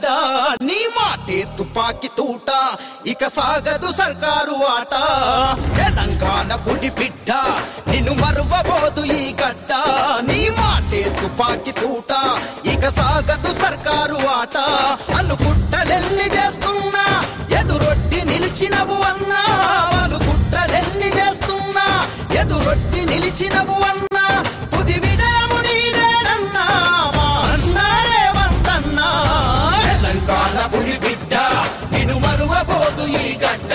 గడ్డ నీ మాటే తుపాకి తూట ఇక సాగదు సర్కారు ఆట. తెలంగాణ పుడి బిడ్డ సాగదు ఈ గడ్డ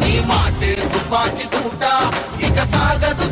నీ మాటే తుపాకి తూట. ఇక సాగదు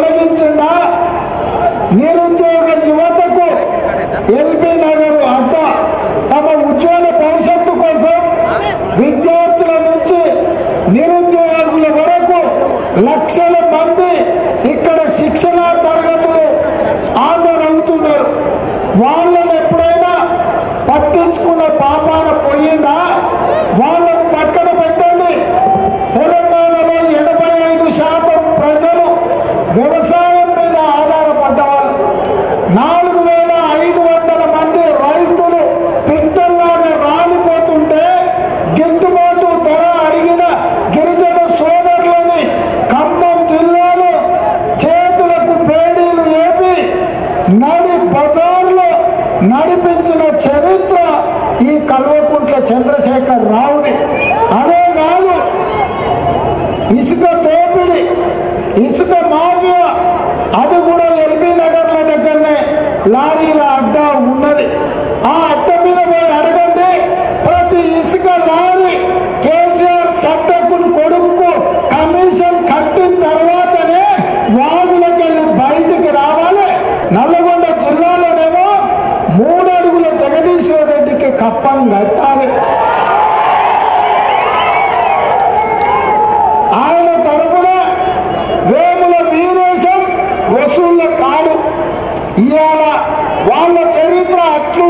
తొలగించండా? నిరుద్యోగ యువతకు ఎల్బీ నగర్ అడ్డ తమ ఉద్యోగ భవిష్యత్తు కోసం విద్యార్థుల నుంచి నిరుద్యోగుల వరకు లక్ష లారీల అడ్డా ఉన్నది ఆ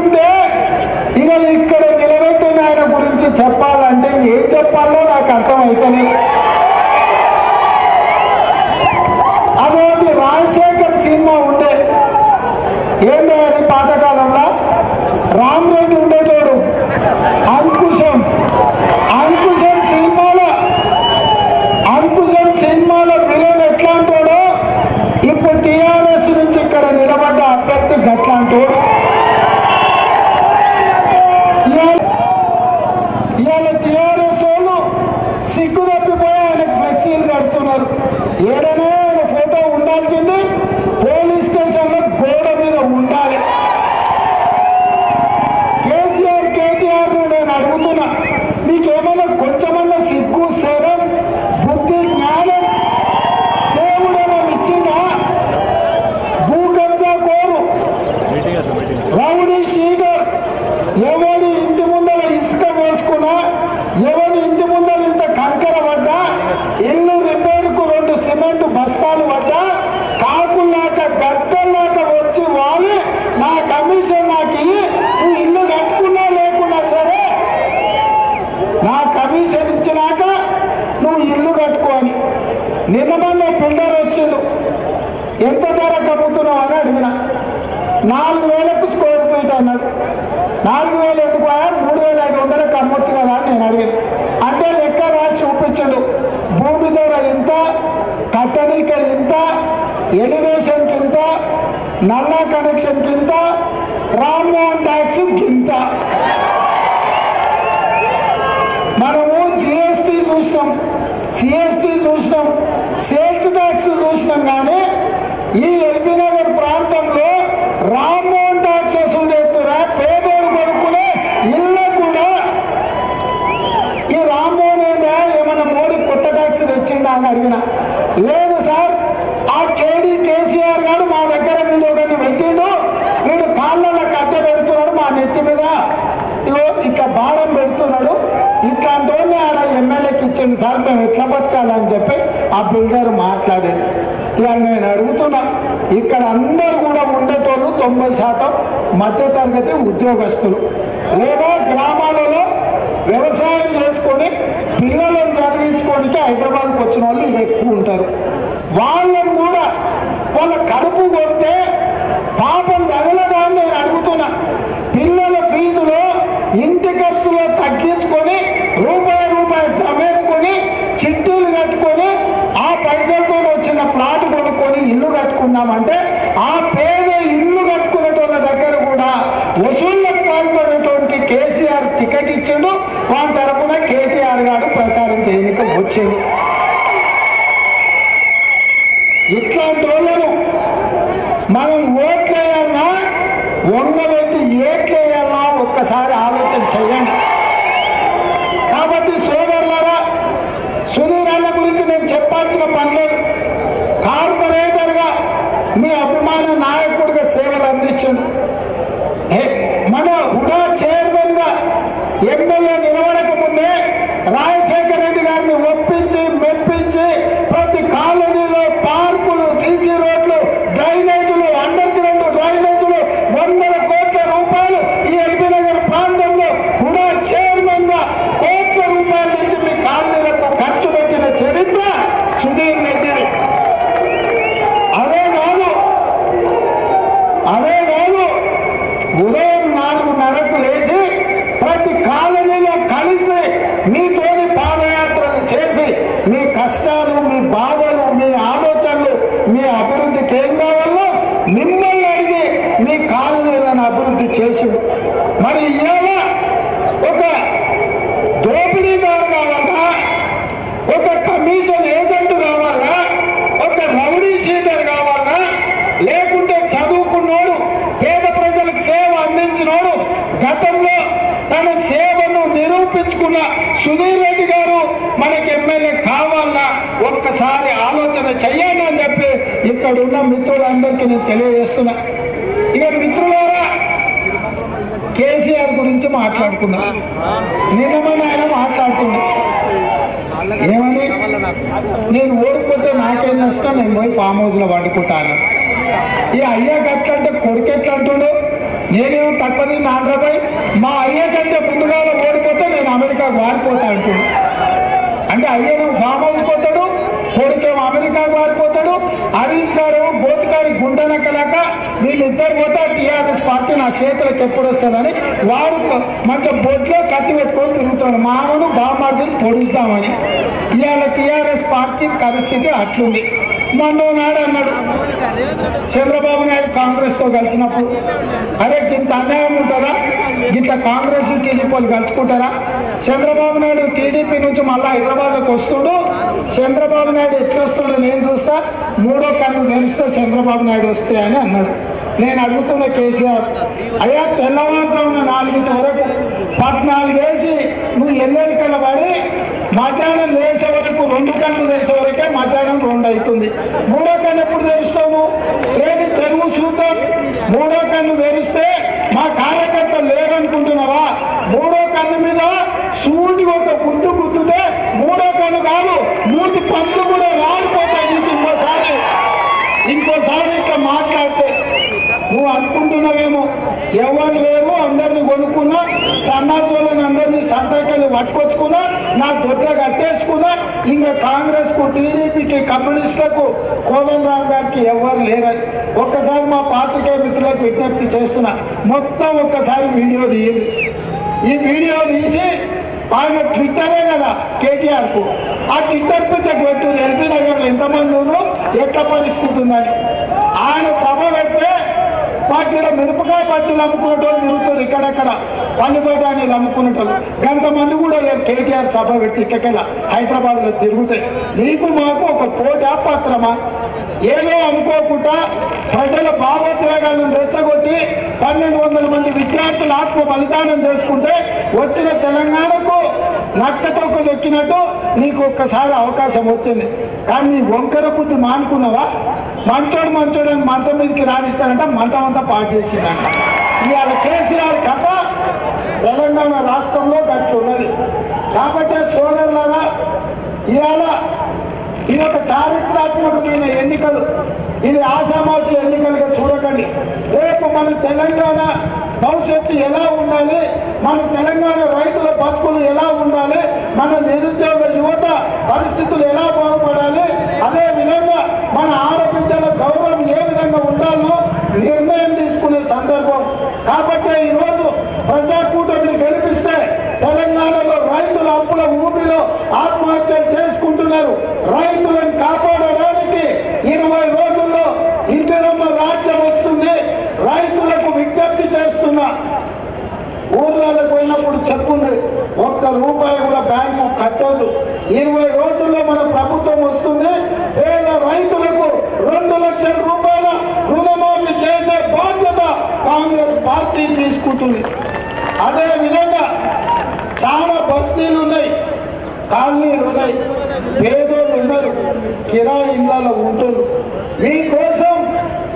ఉంటే ఇక ఇక్కడ నిలబెట్టిన ఆయన గురించి చెప్పాలంటే ఏం చెప్పాలో నాకు అర్థమైతేనే అదొకటి రాజశేఖర్ సినిమా ఉండే. ఏం లేదని పాతకాలంలో? రామ్ రెడ్డి ఇవాళ టీఆర్ఎస్ వాళ్ళు సిగ్గు తప్పిపోయి ఆయనకు ఫ్లెక్సీలు కడుతున్నారు. ఏడనే ఆయన ఫోటో ఉండాల్సింది పోలీస్ స్టేషన్లో గోడ మీద ఉండాలి. కేసీఆర్ కేటీఆర్ నేను అడుగుతున్నా. మీకేమైనా కొంచెమన్నా సిగ్గు సేవ నిన్న మొన్న బిల్డర్ వచ్చిండు ఎంత ధరకు అమ్ముతున్నావు అని అడిగిన. నాలుగు వేలకు స్క్వేర్ ఫీట్ అన్నాడు. నాలుగు వేలు ఎందుకు మూడు వేల ఐదు వందలకు అమ్మొచ్చు కదా అని నేను అడిగాను. అంటే లెక్క రాసి చూపించాడు. భూమి ధర ఇంత కట్టనిక ఇంత ఎలివేషన్ కింద నల్లా కనెక్షన్ కింద రామ్మోహన్ ట్యాక్స్ కింద మనము జిఎస్టీ చూసినాం సిఎస్టీ చూసినాం సేల్స్ ట్యాక్స్ చూసినాం కానీ ఈ ఎల్బీ నగర్ ప్రాంతంలో రామ్మోహన్ ట్యాక్స్ వసూలు చేస్తున్నా పేదోడు కొనుక్కునే ఇల్లు కూడా ఈ రామ్మోహన్ ఏందా ఏమన్నా మోడీ కొత్త ట్యాక్స్ తెచ్చిందా అని అడిగినా లేదు సార్ ఆ కేడీ కేసీఆర్ గారు మా దగ్గర వీడు ఒకటి పెట్టిండు వీడు కాళ్ళలో కట్ట పెడుతున్నాడు మా నెత్తి మీద ఇగో ఇట్లా భారం పెడుతున్నాడు ఇట్లాంటి వాళ్ళని ఆడ ఎమ్మెల్యేకి సార్ మేము ఎట్లా బతకాలని చెప్పి ఆ బిల్డర్ మాట్లాడాడు. ఇక నేను అడుగుతున్నా ఇక్కడ అందరు కూడా ఉండేటోళ్ళు తొంభై శాతం మధ్య తరగతి ఉద్యోగస్తులు. లేదా గ్రామాలలో వ్యవసాయం చేసుకొని పిల్లలను చదివించుకోనికి హైదరాబాద్కి వచ్చిన వాళ్ళు ఇది ఎక్కువ ఉంటారు. వాళ్ళని కూడా వాళ్ళ కడుపు కొడితే పాపం తగలదా నేను అడుగుతున్నా. పిల్లల ఫీజులో ఇంటి ఖర్చులో తగ్గించుకొని రూపాయి రూపాయి జమేసుకొని చిట్టీలు కట్టుకొని ఆ పైసలతో వచ్చిన ప్లాట్ కొనుక్కొని ఉన్నామంటే ఆ పేద ఇల్లు కట్టుకునేటోళ్ళ దగ్గర కూడా వసూళ్ళకు పాల్పడేటువంటి కేసీఆర్ టికెట్ ఇచ్చిండు. వాళ్ళ తరఫున కేటీఆర్ గారు ప్రచారం చేయడానికి వచ్చింది ఇట్లాంటి వాళ్ళను మనం ఓట్లేయాలన్నా వంగబెట్టి ఏట్లేయాలన్నా ఒక్కసారి ఆలోచన చేయండి కాబట్టి సోదరులారా సుధీర్ అన్న గురించి నేను చెప్పాల్సిన పని లేదు కార్పొరేటర్గా మీ నాయకుడిగా సేవలు అందించింది మన హుడా చైర్మన్గా ఎమ్మెల్యే నిలబడక ముందే రాజశేఖర రెడ్డి గారిని ఒప్పించి మెప్పించి ప్రతి కాలనీలో పార్కులు సీసీ రోడ్లు డ్రైనేజీలు అండర్ గ్రౌండ్ డ్రైనేజీలు వందల కోట్ల రూపాయలు ఈ ఎల్బీ నగర్ ప్రాంతంలో హుడా చైర్మన్గా కోట్ల రూపాయల నుంచి మీ కాలనీలకు ఖర్చు పెట్టిన చరిత్ర సుధీర్ రెడ్డిది అదే కాదు అదే కాదు ఉదయం నాలుగున్నరకు లేచి ప్రతి కాలనీలో కలిసి మీతోని పాదయాత్రలు చేసి మీ కష్టాలు మీ బాధలు మీ ఆలోచనలు మీ అభివృద్ధికి ఏం కావాలో మిమ్మల్ని అడిగి మీ కాలనీలను అభివృద్ధి చేసి మరి ఇవాళ ఒక దోపిడీదారు కావాలా ఒక కమిషన్ ఏజెంట్ కావాలా ఒక రౌడీ షీటర్ కావాలా లేకుంటే చదువుకున్నోడు పేద ప్రజలకు సేవ అందించినోడు గతంలో తన సేవను నిరూపించుకున్న సుధీర్ రెడ్డి గారు మనకి ఎమ్మెల్యే కావాలా? ఒక్కసారి ఆలోచన చెయ్యండి అని చెప్పి ఇక్కడ ఉన్న మిత్రులందరికీ నేను తెలియజేస్తున్నా. ఇక మిత్రులారా కేసీఆర్ గురించి మాట్లాడుకుందాం. నిన్న మన ఆయన మాట్లాడుతున్నా ఏమని? నేను ఓడిపోతే నాకేం నష్టం? నేను పోయి ఫామ్ హౌస్లో వండుకుంటాను ఈ అయ్యా గట్లంటే కొడుకు ఎట్లా నేనేమో తక్కువ నాన్నపై మా అయ్య కంటే ముందుగా ఓడిపోతే నేను అమెరికాకు వారిపోతా అంటుంది. అంటే అయ్యను ఫామ్ హౌస్ పోతాడు కొడుకేమో అమెరికాకు వారిపోతాడు హరీష్ గారేమో బోతికారి గుండెనక్కలేక వీళ్ళిద్దరు పోతే టీఆర్ఎస్ పార్టీ నా చేతులకు ఎప్పుడు వస్తుందని వారు మంచి బొడ్లో కత్తి పెట్టుకొని తిరుగుతాడు. మామను బామ్మార్దిని పొడుస్తామని. ఇవాళ టీఆర్ఎస్ పార్టీ పరిస్థితి అట్లుంది. మొన్న నాడు అన్నాడు. చంద్రబాబు నాయుడు కాంగ్రెస్తో కలిసినప్పుడు అరే ఇంత అన్యాయం ఉంటుందా? ఇట్లా కాంగ్రెస్ టీడీపీ వాళ్ళు కలుసుకుంటారా? చంద్రబాబు నాయుడు టీడీపీ నుంచి మళ్ళీ హైదరాబాద్లోకి వస్తుడు. చంద్రబాబు నాయుడు ఎట్లొస్తుడు నేను చూస్తా. మూడో కన్ను తెలిస్తే చంద్రబాబు నాయుడు వస్తే అని అన్నాడు. నేను అడుగుతున్న కేసీఆర్ అయ్యా తెల్లవారుజామున నాలుగింటి వరకు పద్నాలుగేసి నువ్వు ఎన్నెన్నికల పడి మధ్యాహ్నం లేసే వరకు రెండు గంటలు తెలిసే వరకే మధ్యాహ్నం రెండు అవుతుంది మూడో కన్ను ఎప్పుడు తెరుస్తాము? ఏది? తెలుగు చూద్దాం మూడో కన్ను తెరిస్తే మా కార్యకర్త లేరనుకుంటున్నావా? మూడో కన్ను మీద సూర్యుడి ఒక గుద్దు గుద్దుతే మూడో కన్ను కాదు నూతి పండ్లు కూడా రాలిపోతాయి నీకు ఇంకోసారి. ఇంకోసారి ఇట్లా మాట్లాడితే. నువ్వు అనుకుంటున్నావేమో? ఎవరు లేరు? అందరిని కొనుక్కున్నా అందరినీ సంతకెళ్ళి పట్టుకొచ్చుకున్నా నా దొడ్డ కట్టేసుకున్నా ఇంకా కాంగ్రెస్కు టీడీపీకి కమ్యూనిస్టులకు రావు గారికి ఎవరు లేరని ఒక్కసారి మా పాత్రికేయ మిత్రులకు విజ్ఞప్తి చేస్తున్నా. మొత్తం ఒక్కసారి వీడియో తీయండి. ఈ వీడియో తీసి ఆయన ట్విట్టరే కదా కేటీఆర్కు ఆ ట్విట్టర్ పెట్టకు పెట్టు ఎల్బీ నగర్లో ఎంతమంది ఉన్నారు ఎట్ల పరిస్థితి ఉందని. ఆయన సభ పెడితే మాకు మిరపకాయ పచ్చలు అమ్ముకునేటోళ్ళు తిరుగుతారు ఇక్కడెక్కడ. పల్లిపేట అని అమ్ముకునేటోళ్ళు. గంతమంది కూడా లేరు. కేటీఆర్ సభ పెడితే ఇక్కడికెళ్ళ. హైదరాబాద్లో తిరుగుతాయి. నీకు మాకు ఒక పోటా పత్రమా ఏదో అనుకోకుండా ప్రజల భావోద్వేగాలను రెచ్చగొట్టి పన్నెండు వందల మంది విద్యార్థులు ఆత్మ బలిదానం చేసుకుంటే వచ్చిన తెలంగాణకు నక్కతొక్క దొక్కినట్టు నీకు ఒక్కసారి అవకాశం వచ్చింది. కానీ నీ వంకర బుద్ధి మానుకున్నావా? మంచోడు మంచోడు అని మంచం మీదకి రాణిస్తానంట మంచం అంతా పాటు చేసిందంట. ఇవాళ కేసీఆర్ కథ తెలంగాణ రాష్ట్రంలో గట్టి ఉన్నది. కాబట్టి సోదరులారా ఇవాళ ఇది ఒక చారిత్రాత్మకమైన ఎన్నికలు ఇది ఆషామాసి ఎన్నికలుగా చూడకండి. రేపు మన తెలంగాణ భవిష్యత్తు ఎలా ఉండాలి మన తెలంగాణ రైతుల బతుకులు ఎలా ఉండాలి మన నిరుద్యోగ యువత పరిస్థితులు ఎలా బాగుపడాలి అదే విధంగా గౌరవం ఉండాలో నిర్ణయం తీసుకునే సందర్భం. కాబట్టి ఈరోజు ప్రజాకూటమిని గెలిపిస్తే తెలంగాణలో రైతుల అప్పుల ఊపిలో ఆత్మహత్యలు చేసుకుంటున్నారు. రైతులను కాపాడడానికి ఇరవై రోజుల్లో ఇందిరమ్మ రాజ్యం వస్తుంది. రైతులకు విజ్ఞప్తి చేస్తున్నా. ఊర్లలో పోయినప్పుడు చెప్పుంది ఒక్క రూపాయి కూడా బ్యాంకు కట్టొద్దు. ఇరవై రోజుల్లో మన ప్రభుత్వం వస్తుంది. పేద రైతులకు రెండు లక్షల రూపాయలు కాంగ్రెస్ పార్టీ తీసుకుంటుంది. అదే విధంగా చాలా బస్తీలు ఉన్నాయి. కాలనీలు ఉన్నాయి పేదోళ్ళు ఉన్నారు కిరాయి ఇళ్ళలో ఉంటారు. మీకోసం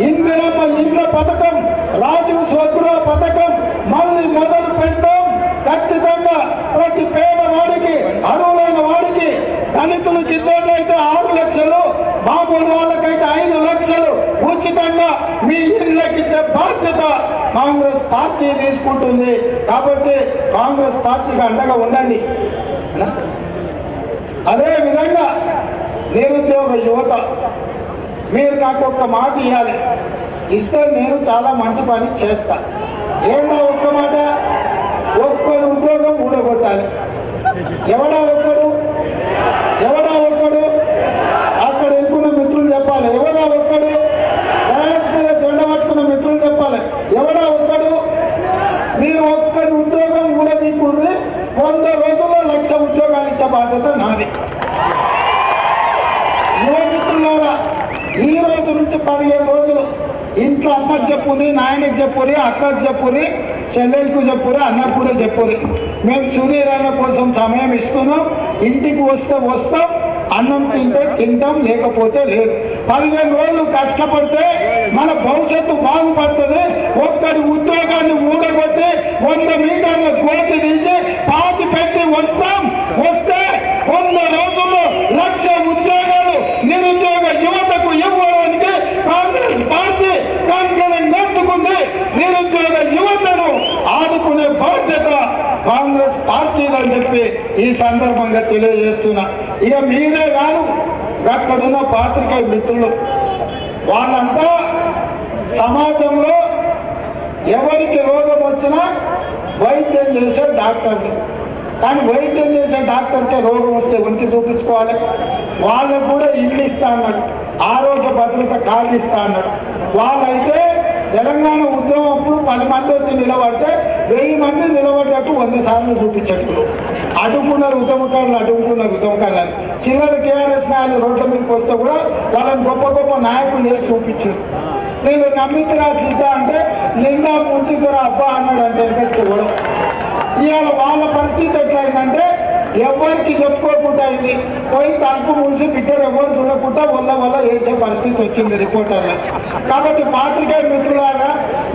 ఇందిరమ్మ ఇండ్ల పథకం రాజు స్వగ్రహ పథకం మళ్ళీ మొదలు పెట్టాం. ఖచ్చితంగా ప్రతి పేదవాడికి అర్హులైన వాడికి దళితులు గిరిజనులు అయితే ఆరు లక్షలు మామూలు వాళ్ళకైతే ఐదు లక్షలు ఉచితంగా మీ ఇళ్ళకి ఇచ్చే బాధ్యత కాంగ్రెస్ పార్టీ తీసుకుంటుంది. కాబట్టి కాంగ్రెస్ పార్టీకి అండగా ఉండండి. అదే విధంగా నిరుద్యోగ యువత మీరు నాకు ఒక్క మాట ఇవ్వాలి ఇస్తే నేను చాలా మంచి పని చేస్తా. ఏమో ఒక్క మాట? ఒక్కరు ఉద్యోగం ఊడగొట్టాలి. ఎవడా ఒక్కడు? ఎవడా ఒక్కడు? అక్కడ ఎన్నుకున్న మిత్రులు చెప్పాలి. ఎవడా ఒక్కడు డయాస్ మీద జెండ పట్టుకున్న మిత్రులు చెప్పాలి ఎవడా ఒక్కడు మీరు ఒక్కరి మీకు వంద రోజుల్లో లక్ష ఉద్యోగాలు ఇచ్చే బాధ్యత నాది. యువమిత్రులారా ఈ రోజు నుంచి పదిహేను రోజులు ఇంట్లో అమ్మకి చెప్పుని నాయనకి చెప్పుని అక్కకి చెప్పురి చెల్లెలకు చెప్పురి అన్నకు కూడా చెప్పుని మేము సుధీరణ కోసం సమయం ఇస్తున్నాం. ఇంటికి వస్తే వస్తాం అన్నం తింటే తింటాం లేకపోతే లేదు. పదిహేను రోజులు కష్టపడితే మన భవిష్యత్తు బాగుపడుతుంది. ఒక్కడి ఉద్యోగాన్ని ఊడగొట్టి వంద మీటర్ల కోతి తీసి పాతి పెట్టి వస్తాం. వస్తే వంద రోజుల్లో లక్ష ఉద్యోగాలు నిరుద్యోగ యువతకు ఇవ్వడానికి కాంగ్రెస్ పార్టీ కంకణం కట్టుకుంది. నిరుద్యోగ యువతను ఆదుకునే బాధ్యత కాంగ్రెస్ పార్టీదని చెప్పి ఈ సందర్భంగా తెలియజేస్తున్నా. ఇక మీరే కాదు అక్కడున్న పాత్రికేయ మిత్రులు. వాళ్ళంతా సమాజంలో ఎవరికి రోగం వచ్చినా వైద్యం చేసే డాక్టర్లు కానీ వైద్యం చేసే డాక్టర్కే రోగం వస్తే ఉనికి చూపించుకోవాలి. వాళ్ళకు కూడా ఇల్లు ఇస్తా అన్నాడు. ఆరోగ్య భద్రత కార్డు ఇస్తా అన్నాడు. వాళ్ళైతే తెలంగాణ ఉద్యమం అప్పుడు పది మంది వచ్చి నిలబడితే వెయ్యి మంది నిలబడ్డట్టు వంద సార్లు చూపించట్లు అడుగుకున్నారు ఉద్యమకారులు అడుగుకున్నారు ఉద్యమకారులు చివరి కేఆర్ఎస్ నాయకులు రోడ్ల మీదకి వస్తే కూడా వాళ్ళని గొప్ప గొప్ప నాయకులు వేసి చూపించారు. నేను నమ్మితిరా సిద్ధ అంటే నిండా ముంచుతురా అబ్బా అన్నాడు అంటే కూడా ఇవాళ వాళ్ళ పరిస్థితి ఎట్లయిందంటే ఎవరికి చెప్పుకోకుండా అయింది. పోయి తలుపు మూసి దగ్గర ఎవరు చూడకుండా వల్ల వల్ల ఏడ్చే పరిస్థితి వచ్చింది రిపోర్టర్లో. కాబట్టి పాత్రికే మిత్రులారా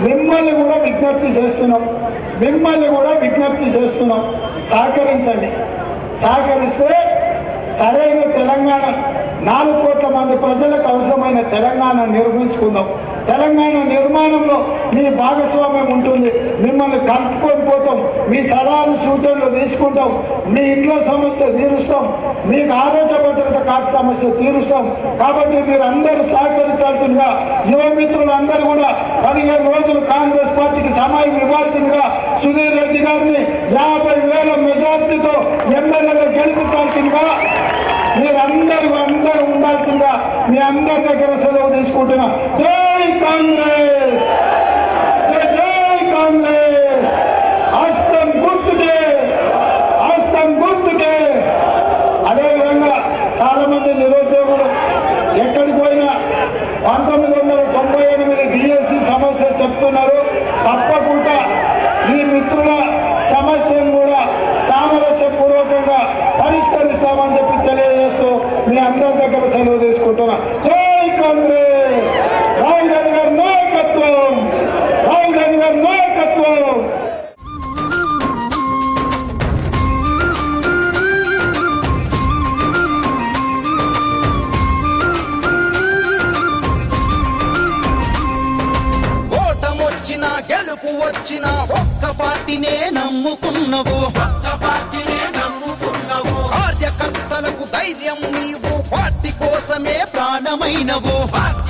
మిమ్మల్ని కూడా విజ్ఞప్తి చేస్తున్నాం. మిమ్మల్ని కూడా విజ్ఞప్తి చేస్తున్నాం. సహకరించండి. సహకరిస్తే సరైన తెలంగాణ నాలుగు కోట్ల మంది ప్రజలకు అవసరమైన తెలంగాణ నిర్మించుకుందాం. తెలంగాణ నిర్మాణంలో మీ భాగస్వామ్యం ఉంటుంది. మిమ్మల్ని కలుపుకొని పోతాం. మీ సలహాలు సూచనలు తీసుకుంటాం. మీ ఇంట్లో సమస్య తీరుస్తాం. మీకు ఆరోగ్య భద్రత కార్డు సమస్య తీరుస్తాం. కాబట్టి మీరు అందరూ సహకరించాల్సిందిగా యువ మిత్రులందరూ కూడా పదిహేను రోజులు కాంగ్రెస్ పార్టీకి సమయం ఇవ్వాల్సిందిగా సుధీర్ రెడ్డి గారిని యాభై వేల మెజార్టీతో ఎమ్మెల్యేగా గెలిపించాల్సిందిగా మీరందరూ అందరూ ఉండాల్సిందిగా మీ అందరి దగ్గర సెలవు తీసుకుంటున్నా. కాంగ్రెస్! జై జై కాంగ్రెస్! హస్తం గుర్తుకే! హస్తం గుర్తుకే! అదేవిధంగా చాలా మంది నిరుద్యోగులు ఎక్కడికి పోయినా పంతొమ్మిది వందల తొంభై ఎనిమిది డిఎస్సి సమస్య చెప్తున్నారు. తప్పకుండా ఈ మిత్రుల సమస్యను కూడా సామరస్యపూర్వకంగా పరిష్కరిస్తామని చెప్పి తెలియజేస్తూ మీ అందరి దగ్గర సెలవు తీసుకుంటున్నా. జై కాంగ్రెస్! రాహుల్ గాంధీ గారి నాయకత్వం రాహుల్ గాంధీ గారి నాయకత్వం ఓటమొచ్చినా గెలుపు వచ్చినా ఒక్క పార్టీనే నమ్ముకున్నవు. కార్యకర్తలకు ధైర్యం నీవు పార్టీ కోసమే ప్రాణమైనవు. ప్రభుత్వాలనే